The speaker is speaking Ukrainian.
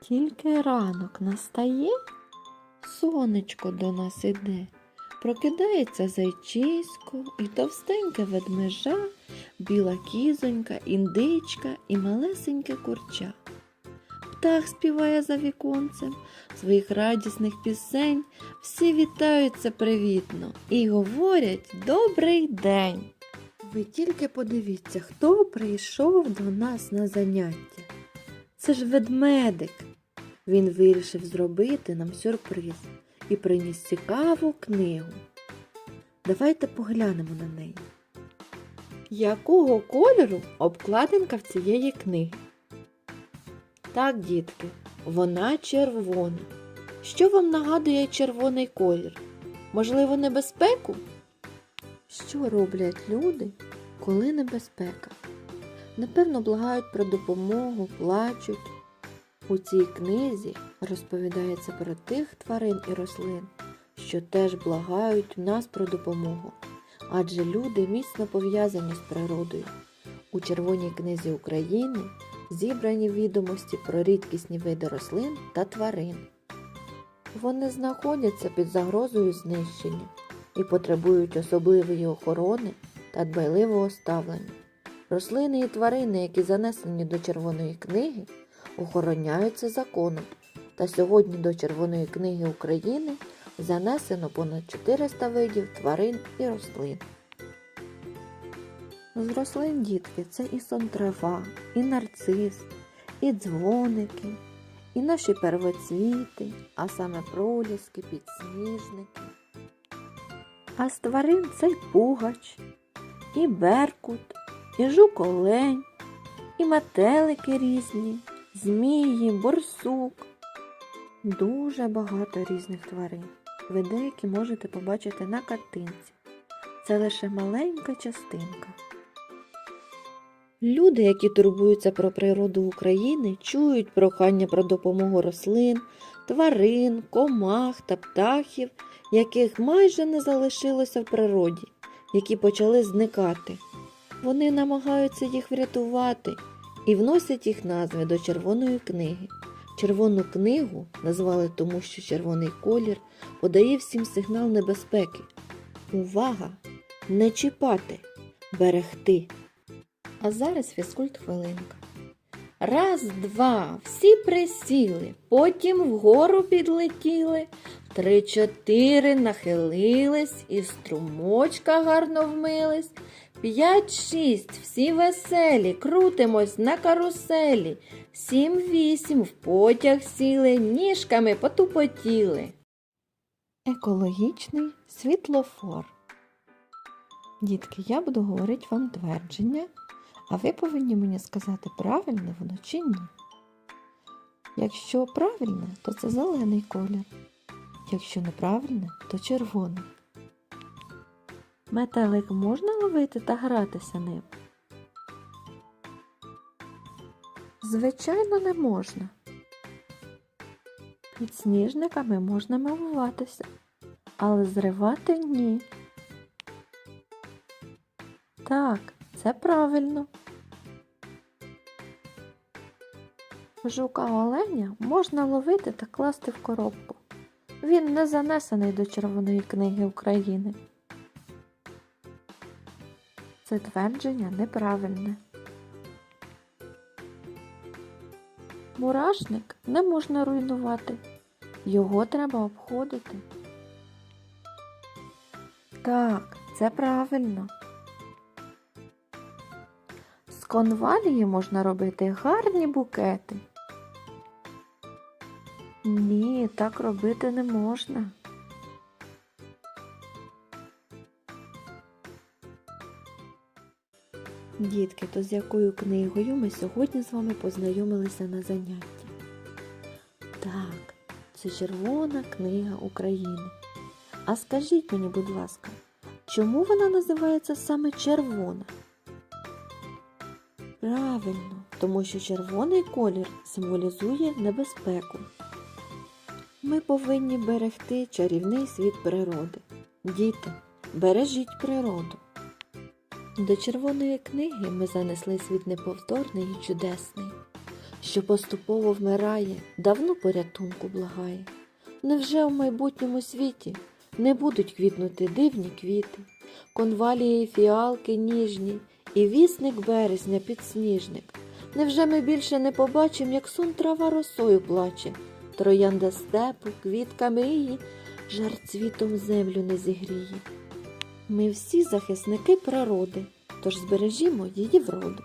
Тільки ранок настає, сонечко до нас іде. Прокидається зайчисько і товстеньке ведмежа, біла кізонька, індичка і малесеньке курча. Птах співає за віконцем своїх радісних пісень, всі вітаються привітно і говорять Добрий день. Ви тільки подивіться, хто прийшов до нас на заняття. Це ж ведмедик. Він вирішив зробити нам сюрприз і приніс цікаву книгу. Давайте поглянемо на неї. Якого кольору обкладинка в цієї книги? Так, дітки, вона червона. Що вам нагадує червоний колір? Можливо, небезпеку? Що роблять люди, коли небезпека? Напевно, благають про допомогу, плачуть. У цій книзі розповідається про тих тварин і рослин, що теж благають нас про допомогу, адже люди міцно пов'язані з природою. У Червоній книзі України зібрані відомості про рідкісні види рослин та тварин. Вони знаходяться під загрозою знищення і потребують особливої охорони та дбайливого ставлення. Рослини і тварини, які занесені до Червоної книги, охороняються законом, та сьогодні до Червоної книги України занесено понад 400 видів тварин і рослин. З рослин дітки це і сонтрава, і нарцис, і дзвоники, і наші первоцвіти, а саме проліски, підсніжники. А з тварин це й пугач, і беркут, і жук-олень, і метелики різні, змії, борсук. Дуже багато різних тварин. Ви деякі можете побачити на картинці. Це лише маленька частинка. Люди, які турбуються про природу України, чують прохання про допомогу рослин, тварин, комах та птахів, яких майже не залишилося в природі, які почали зникати. Вони намагаються їх врятувати і вносять їх назви до Червоної книги. Червону книгу назвали тому, що червоний колір подає всім сигнал небезпеки. Увага! Не чіпати, берегти. А зараз фізкульт хвилинка. Раз, два, всі присіли, потім вгору підлетіли, три, чотири нахилились і струмочка гарно вмились. П'ять, шість, всі веселі, крутимось на каруселі. Сім, вісім, в потяг сіли, ніжками потупотіли. Екологічний світлофор. Дітки, я буду говорити вам твердження, а ви повинні мені сказати, правильне воно чи ні. Якщо правильне, то це зелений колір. Якщо неправильне, то червоний. Метелик можна ловити та гратися ним? Звичайно, не можна. Підсніжниками можна милуватися, але зривати ні. Так, це правильно. Жука оленя можна ловити та класти в коробку. Він не занесений до Червоної книги України. Це твердження неправильне. Мурашник не можна руйнувати. Його треба обходити. Так, це правильно. З конвалії можна робити гарні букети. Ні, так робити не можна. Дітки, то з якою книгою ми сьогодні з вами познайомилися на занятті? Так, це Червона книга України. А скажіть мені, будь ласка, чому вона називається саме червона? Правильно, тому що червоний колір символізує небезпеку. Ми повинні берегти чарівний світ природи. Діти, бережіть природу. До червоної книги ми занесли світ неповторний і чудесний. що поступово вмирає, давно порятунку благає. Невже в майбутньому світі не будуть квітнути дивні квіти, конвалії фіалки ніжні, і вісник березня підсніжник? Невже ми більше не побачимо, як сон трава росою плаче, троянда степу, квітка мрії, жар цвітом землю не зігріє? Ми всі захисники природи, тож збережімо її вроду.